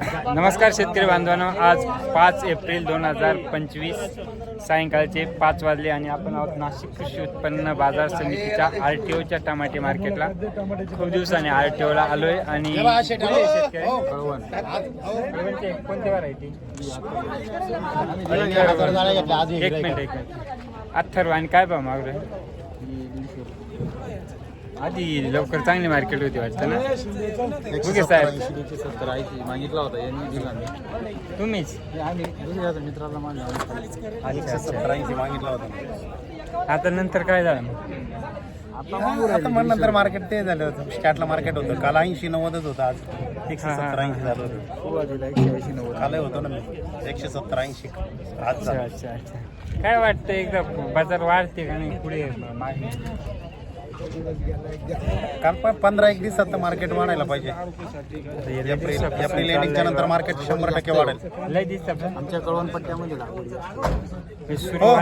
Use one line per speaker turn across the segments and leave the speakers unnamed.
नमस्कार शेतकरी बांधवांनो आज पाच एप्रिल दोन हजार पंचवीस सायंकाळचे पाच वाजले आणि आपण आहोत नाशिक कृषी उत्पन्न बाजार समितीच्या आर टी ओच्या टमाटे मार्केटला. खूप दिवसाने आर टी ओला आलोय आणि कुठले आहे कोणते व्हरायटी एक मिनिट एक मिनिट. अथर्व आणि काय भाव मागलं आधी लवकर चांगली मार्केट होती वाटतं ना? ओके साहेब.
सत्तर ऐंशी मागितला होता यांनी दिला नाही.
तुम्हीच?
आम्ही दुसऱ्या मित्राला मागला
सत्तर ऐंशी मागितला होता.
आता नंतर काय झालं? मग?
आता मागू
नंतर मार्केट ते झालं होतं. स्टार्टला मार्केट होतं. काल ऐंशी नव्वदच होतं आज. एकशे सत्तर ऐंशी झालं होतं.
एकशे ऐंशी नव्वद.
काल होतं ना मी. एकशे सत्तर ऐंशी. आज
अच्छा अच्छा अच्छा. काय वाटतं एकदा बाजार वाढते का नाही? पुढे मागणी
काल पण पंधरा एक दिवसात तर मार्केट वाढायला पाहिजे. एप्रिल एप्रिल एंडिंगच्या नंतर मार्केट शंभर टक्के वाढेल.
लय दिसतं पण.
आमच्या कळवण पट्ट्यामध्ये लागवड
हे
हो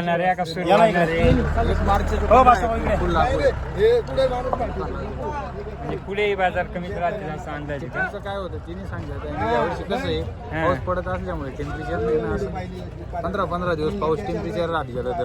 म्हणजे बाजार कमीच राहतील असं अंदाज.
त्यांचं काय होतं तिने सांगितलं यावर्षी कसं आहे पाऊस पडत असल्यामुळे टेम्परेचर पंधरा पंधरा दिवस पाऊस टेम्परेचर राहत गेलं तर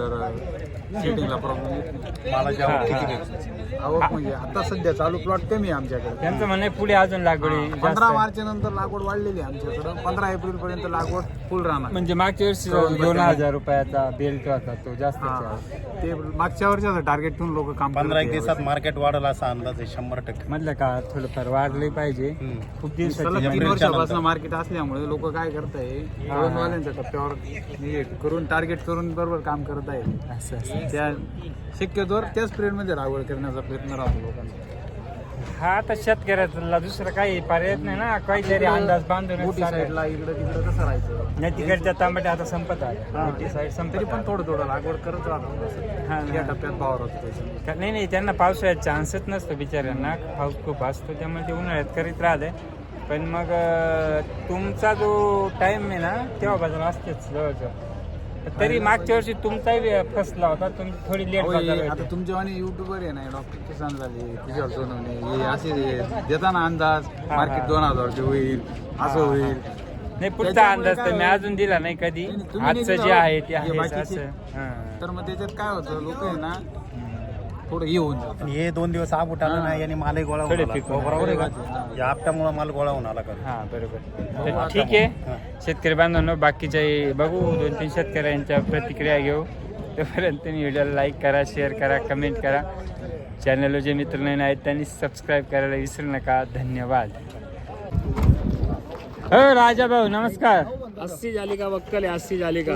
सेटिंगला प्रॉब्लेम येत नाही
मालाची आवक किती. घ्यायची
आवक म्हणजे आता सध्या चालू प्लॉट कमी आहे आमच्याकडे.
त्यांचं म्हणणं आहे पुढे अजून लागवडी
पंधरा. मार्च नंतर लागवड वाढलेली आहे आमच्याकडं. पंधरा एप्रिल पर्यंत लागवड फुल राहणार.
म्हणजे मागच्या वर्षी दोन हजार रुपयाचा बेल्ट होता तो जास्त
हा. ते मागच्या वर्षाचं टार्गेट ठेवून लोक काम
पंधरा एक दिवसात मार्केट वाढेल असा अंदाज आहे शंभर टक्के.
म्हटलं का थोडंफार वाढले पाहिजे. खूप दिवसाची
तीन वर्षापासून. मार्केट असल्यामुळे लोक काय करताय
हा.
वाल्यांच्या टप्प्यावर करून टार्गेट करून बरोबर काम करत आहे
असं असं.
त्या शक्यतोवर त्याच पिरियडमध्ये लागवड करण्याचा प्रयत्न राहतो लोकांचा
हा आता शेतकऱ्याला दुसरं काही पर्याय नाही ना. काहीतरी अंदाज बांधून
मोठी साईडला इकडं तिकडं कसं राहायचं?
नाही तिकडच्या तांबटे आता संपत आले मोठी साईड
तरी पण थोडं थोडं लागवड करत राहतो
हा,
असं. या. टप्प्यात भाव राहतो त्याचा.
का- नाही नाही त्यांना पावसाळ्यात चान्सच नसतो बिचाऱ्यांना. पाऊस खूप असतो त्यामुळे ते उन्हाळ्यात करीत राहते. पण मग अं, तुमचा जो टाइम आहे ना तेव्हा बाजार असतेच जवळजवळ. तरी मागच्या वर्षी तुमचाही फसला होता तुम्ही थोडी लेट
आता
होते.
तुमचे आणि युट्यूबर आहे ना डॉक्टर किसान झाले तुझ्या सोनवणे हे असे हे देताना अंदाज. मार्केट दोन हजारचे होईल असं होईल
नाही पुढचा
त्याच्यामुळे
अंदाज तर
काय
मी
होईल?
अजून दिला नाही कधी
नाही, तुम्ही नाही
आजचं जे. आहे ते
हे
आहे
बाकीचे.
असं हां.
तर मग त्याच्यात काय होतं लोक आहे ना थोडं हे होऊन
आणि हे दोन दिवस आबूट आलं नाही आणि मालही गोळा होऊन
थोडे
आला.
पिकून.
हो, बरोबर आहे. का? या आपट्यामुळे माल गोळा होऊन आला का
हा बरोबर. तर ठीक आहे. शेतकरी बांधवांनो बाकीचे बघू. दोन तीन शेतकऱ्यांच्या प्रतिक्रिया घेऊ. तोपर्यंत तुम्ही व्हिडिओला लाईक करा शेअर करा कमेंट करा. चॅनलवर जे मित्र नवीन आहेत त्यांनी सबस्क्राईब करायला विसरू नका. धन्यवाद. हो राजा भाऊ नमस्कार.
अस्सी झाली का वक्कल आहे अस्सी झाली का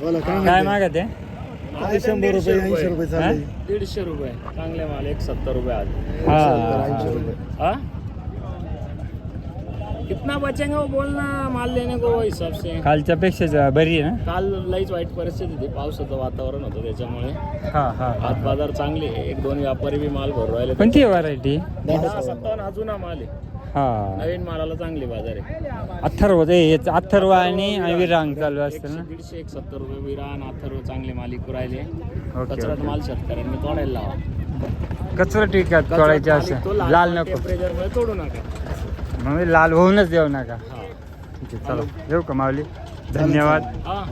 काय मागत आहे?
शंभर रुपये ऐंशी रुपये दीडशे रुपये. चांगले माल एक सत्तर रुपये आज.
हा.
हाँ? कितना बचेंगे वो बोलना माल लेने को वो हिसाब से.
कालच्या पेक्षा बरी आहे ना?
काल लईच वाईट परिस्थिती होती. पावसाचं वातावरण होतं त्याच्यामुळे.
हा हा
आज बाजार चांगले. एक दोन व्यापारी बी माल भरू राहिले.
कोणती व्हरायटी
सत्तावन्न अजून हा माल आहे.
हा.
नवीन मालाला चांगली बाजार आहे.
अथर्व ते हेच अथर्व आणि विरांग चालू असतं
एकशे
ना
दीडशे एक सत्तर रुपये विरान अथर्व चांगले माल इकू राहिले
ओके.
माल शेतकऱ्यांनी तोडायला लावा.
कचरा टिकत तोडायचे असं. लाल नको.
तोडू नका.
मग लाल होऊनच देऊ नका.
हा.
ठीक आहे चला. येऊ का माऊली? धन्यवाद.
हा.